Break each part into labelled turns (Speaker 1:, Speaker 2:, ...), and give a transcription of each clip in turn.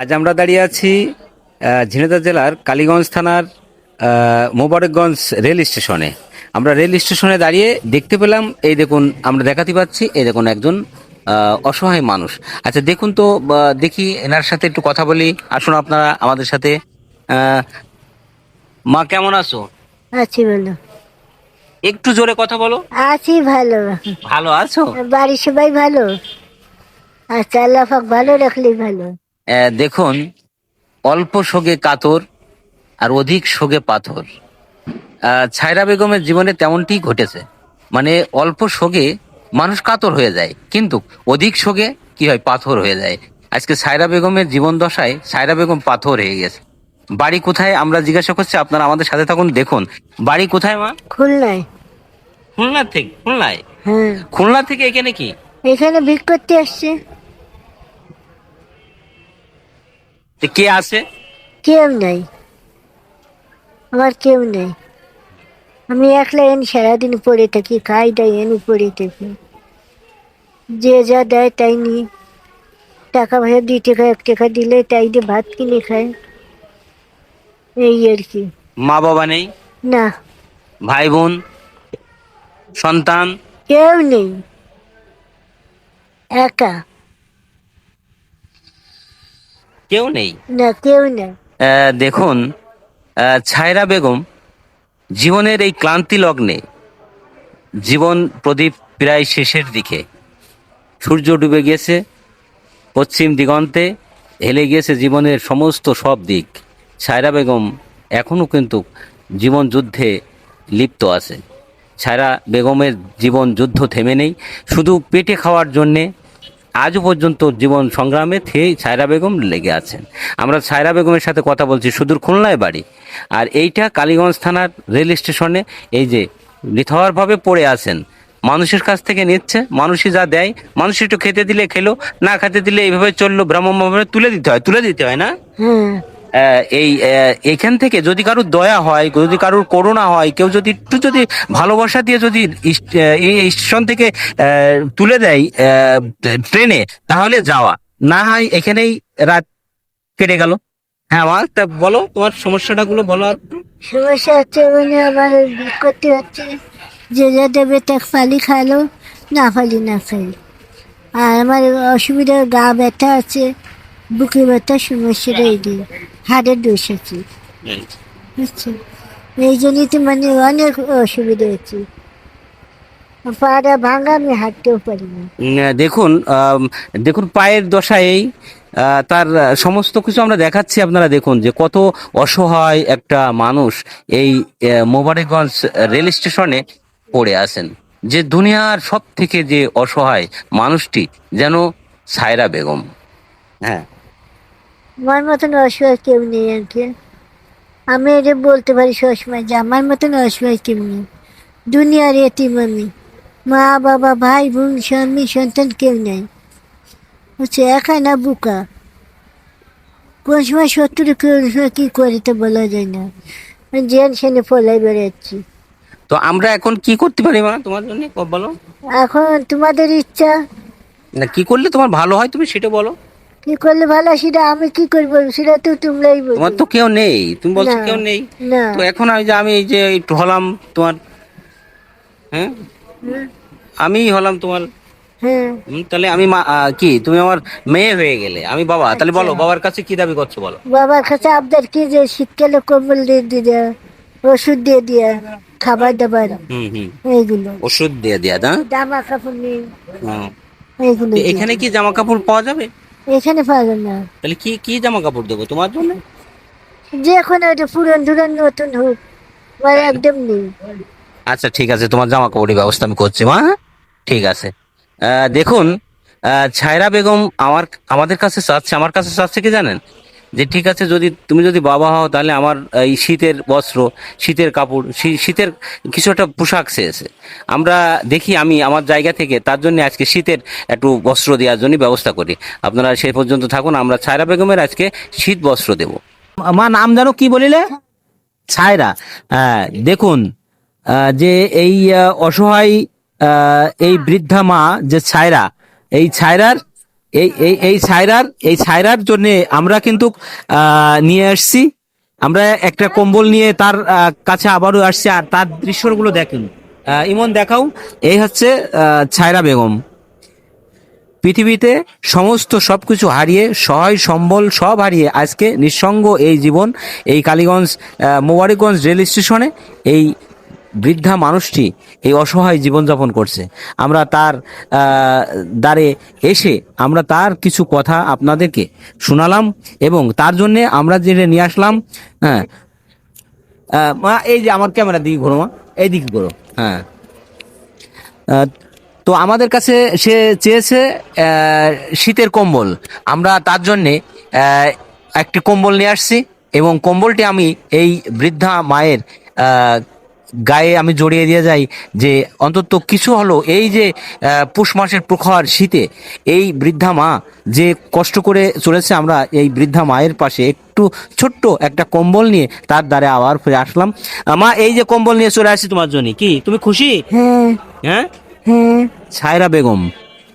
Speaker 1: আজ আমরা দাঁড়িয়ে আছি ঝিনাইদহ জেলার কালীগঞ্জ থানার মোবারকগঞ্জ রেল স্টেশনে। আমরা রেল স্টেশনে দাঁড়িয়ে দেখতে পেলাম এই দেখুন আমরা দেখাতে পাচ্ছি এই দেখুন একজন অসহায় মানুষ। আচ্ছা দেখুন তো দেখি এনার সাথে একটু কথা বলি। আসুন আপনারা আমাদের সাথে। মা কেমন আছো?
Speaker 2: আছি ভালো।
Speaker 1: একটু জোরে কথা বলো।
Speaker 2: আছি ভালো।
Speaker 1: ভালো আছো?
Speaker 2: বাড়ির সবাই ভালো? আচ্ছা আল্লাহ ভালো রাখলেই ভালো।
Speaker 1: দেখুন অল্প শোকে কাতর আর অধিক শোকে পাথর। ছায়রা বেগমের জীবনে তেমনটি ঘটেছে। মানে অল্প শোকে মানুষ কাতর হয়ে যায় কিন্তু অধিক শোকে কি হয়? পাথর হয়ে যায়। আজকে সায়রা বেগমের জীবন দশায় সায়রা বেগম পাথর হয়ে গেছে। বাড়ি কোথায়? আমরা জিজ্ঞাসা করছি আপনারা আমাদের সাথে থাকুন দেখুন। বাড়ি কোথায় মা?
Speaker 2: খুলনায়।
Speaker 1: খুলনা থেকে খুলনায়?
Speaker 2: হ্যাঁ।
Speaker 1: খুলনা থেকে এখানে কি?
Speaker 2: এখানে ভিক করতে আসছে।
Speaker 1: কে আছে?
Speaker 2: কেউ নাই। আমার কেউ নেই। আমি একলা এনে সারাদিন পড়ে থাকি খাই দাই এনে পড়ে থাকি। যে যা দেয় তাই নিই। টাকা পয়সা দুই টাকা এক টাকা দিলে তাই দিয়ে ভাত কিনে খায় এই আর কি।
Speaker 1: মা বাবা নেই?
Speaker 2: না।
Speaker 1: ভাই বোন সন্তান?
Speaker 2: কেউ নেই। একা।
Speaker 1: কেউ নেই।
Speaker 2: না কেউ নেই।
Speaker 1: দেখুন ছায়রা বেগম জীবনের এই ক্লান্তি লগ্নে জীবন প্রদীপ প্রায় শেষের দিকে। সূর্য ডুবে গিয়েছে পশ্চিম দিগন্তে হেলে গিয়েছে জীবনের সমস্ত সব দিক। ছায়রা বেগম এখনও কিন্তু জীবন যুদ্ধে লিপ্ত আছে। ছায়রা বেগমের জীবন যুদ্ধ থেমে নেই। শুধু পেটে খাওয়ার জন্যে আজও পর্যন্ত জীবন সংগ্রামে সেই সায়রা বেগম লেগে আছেন। আমরা সায়রা বেগমের সাথে কথা বলছি সুদূর খুলনায় বাড়ি। আর এইটা কালীগঞ্জ থানার রেল স্টেশনে এই যে নিথরভাবে পড়ে আছেন, মানুষের কাছ থেকে নিচ্ছে, মানুষই যা দেয়, মানুষ একটু খেতে দিলে খেলো, না খেতে দিলে এইভাবে চলল, ব্রাহ্মণভাবে তুলে দিতে হয়, তুলে দিতে হয় না?
Speaker 2: হ্যাঁ।
Speaker 1: এই এখান থেকে যদি কারোর দয়া হয়, যদি কারোর করুণা হয়, কেউ যদি একটু যদি ভালোবাসা দিয়ে যদি স্টেশন থেকে তুলে দেয় ট্রেনে, তাহলে যাওয়া। না হয় এখানেই রাত কেটে গেল। হ্যাঁ মা, তা বলো, তোমার সমস্যাটা গুলো বলো একটু।
Speaker 2: সমস্যা হচ্ছে মানে আমার করতে হচ্ছে। যে যা দেবে তাক ফালি খালো না ফালি, না খাই। আর আমার অসুবিধা গা ব্যথা আছে, বুকে ব্যথা সমস্যাটা এই দিয়ে হাড়ের দোষ আছে। বুঝছ? এই জন্যই তো মানে অনেক অসুবিধা হচ্ছে। পাটা ভাঙা আমি হাঁটতেও পারি না।
Speaker 1: দেখুন দেখুন পায়ের দশায় এই, তার সমস্ত কিছু আমরা দেখাচ্ছি আপনারা দেখুন যে কত অসহায় একটা মানুষ এই মোবারকগঞ্জ রেল স্টেশনে পড়ে আছেন। যে দুনিয়ার সব থেকে যে অসহায় মানুষটি যেন সায়রা বেগম। হ্যাঁ।
Speaker 2: আমার মতন অসহায় কেউ নেই আর কি। আমি এটা বলতে পারি সবসময় যে আমার মতন অসহায় কেউ নেই। দুনিয়ার এতিম আমি। মা বাবা ভাই বোন স্বামী সন্তান কেউ নেই। হচ্ছে একা না বুকা? কোন সময় শত্রু কোন সময় কী করে তো বলা যায় না। জেন সেনে পলাই বেড়াচ্ছি।
Speaker 1: তো আমরা এখন কি করতে পারি মা তোমার জন্য? বলো।
Speaker 2: এখন তোমাদের ইচ্ছা?
Speaker 1: না কি করলে তোমার ভালো হয় তুমি সেটা বলো।
Speaker 2: কি করলে ভালো সেটা আমি কি করব সেটা তো তোমরাই
Speaker 1: তোমার তো কেউ নেই। তুমি বলছো কেউ নেই?
Speaker 2: না।
Speaker 1: তো এখন আমি যে আমি যে একটু হলাম তোমার হ্যাঁ? আমি হলাম তোমার
Speaker 2: হ্যাঁ।
Speaker 1: তাহলে আমি মা- কি তুমি আমার মেয়ে হয়ে গেলে। আমি বাবা তাহলে বলো
Speaker 2: আচ্ছা।
Speaker 1: বাবার কাছে কি দাবি করছ বলো?
Speaker 2: বাবার কাছে আবদার কি যে শীতকালে কম্বল দিয়ে দিয়ে ওষুধ দিয়ে দিয়ে খাবার দাবার এইগুলো।
Speaker 1: ওষুধ দিয়ে দেয়া না?
Speaker 2: জামা কাপড় নেই
Speaker 1: এখানে কি জামা কাপড় পাওয়া যাবে?
Speaker 2: এখানে পাবেন না।
Speaker 1: তাহলে কি কি জামা কাপড় দেবো তোমার জন্য?
Speaker 2: যে এখন একটা পুরন ধুরন নতুন হোক বা একদম। নেই।
Speaker 1: আচ্ছা ঠিক আছে তোমার জামা কাপড়ের ব্যবস্থা আমি করছি মা হ্যাঁ? ঠিক আছে। আহ, দেখুন আহ, ছায়রা বেগম আমার আমাদের কাছে চাচ্ছে আমার কাছে চাচ্ছে কি জানেন? যে ঠিক আছে যদি তুমি যদি বাবা হও তাহলে আমার, এই শীতের বস্ত্র, শীতের কাপড় শীতের কিছু একটা পোশাক চেয়েছে। আমরা দেখি আমি আমার জায়গা থেকে তার জন্য আজকে শীতের একটু বস্ত্র দেওয়ার জন্য ব্যবস্থা করি। আপনারা সেই পর্যন্ত থাকুন, আমরা ছায়রা বেগমের আজকে শীত বস্ত্র দেব। মা, নাম জানো কি বলিলে? ছায়রা। হ্যাঁ দেখুন যে এই অসহায় এই বৃদ্ধা মা, যে ছায়রা, এই ছায়রার এই এই এই ছায়রার এই ছায়রার জন্য আমরা কিন্তু নিয়ে আসছি। আমরা একটা কম্বল নিয়ে তার কাছে আবারও আসছি আর তার দৃশ্যগুলো দেখুন। ইমন দেখাও, এই হচ্ছে ছায়রা বেগম। পৃথিবীতে সমস্ত সবকিছু হারিয়ে, সহায় সম্বল সব হারিয়ে আজকে নিঃসঙ্গ এই জীবন এই কালীগঞ্জ মোবারকগঞ্জ রেল স্টেশনে, এই বৃদ্ধা মানুষটি এই অসহায় জীবনযাপন করছে। আমরা তার দ্বারে এসে আমরা তার কিছু কথা আপনাদেরকে শোনালাম এবং তার জন্য আমরা যেটা নিয়ে আসলাম হ্যাঁ মা, এই যে আমার ক্যামেরা দিকে ঘোরো মা, এই দিকে ঘোরো হ্যাঁ। তো আমাদের কাছে সে চেয়েছে শীতের কম্বল। আমরা তার জন্যে একটি কম্বল নিয়ে আসছি এবং কম্বলটি আমি এই বৃদ্ধা মায়ের গায়ে আমি জড়িয়ে দিয়ে যাই যে অন্তত কিছু হলো এই যে পুষ মাসের প্রখর শীতে এই বৃদ্ধা মা যে কষ্ট করে চলেছে আমরা এই বৃদ্ধা মায়ের পাশে একটু ছোট্ট একটা কম্বল নিয়ে তার দ্বারে আবার ফিরে আসলাম। মা এই যে কম্বল নিয়ে চলে আসি তোমার জন্য কি? তুমি খুশি?
Speaker 2: হ্যাঁ।
Speaker 1: হ্যাঁ?
Speaker 2: হ্যাঁ।
Speaker 1: ছায়রা বেগম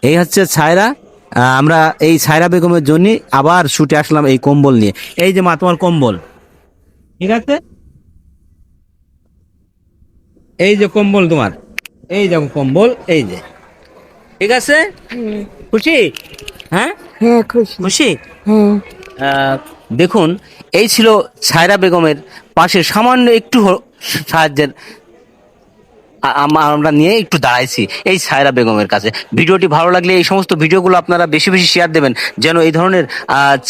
Speaker 1: এই হচ্ছে ছায়রা আহ, আমরা এই ছায়রা বেগমের জন্য আবার ছুটে আসলাম এই কম্বল নিয়ে। এই যে মা তোমার কম্বল। ঠিক আছে? এই যে কম্বল তোমার। এই দেখো কম্বল এই যে। ঠিক আছে? খুশি? হ্যাঁ?
Speaker 2: হ্যাঁ খুশি।
Speaker 1: খুশি?
Speaker 2: হ্যাঁ।
Speaker 1: দেখুন এই ছিল ছায়রা বেগমের পাশে সামান্য একটু সাহায্যের আমরা নিয়ে একটু দাঁড়াইছি এই ছায়রা বেগমের কাছে। ভিডিওটি ভালো লাগলে এই সমস্ত ভিডিওগুলো আপনারা বেশি বেশি শেয়ার দেবেন যেন এই ধরনের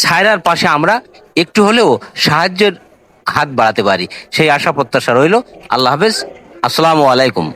Speaker 1: ছায়রার পাশে আমরা একটু হলেও সাহায্যের হাত বাড়াতে পারি। সেই আশা প্রত্যাশা রইল। আল্লাহ হাফেজ। আসসালামু আলাইকুম।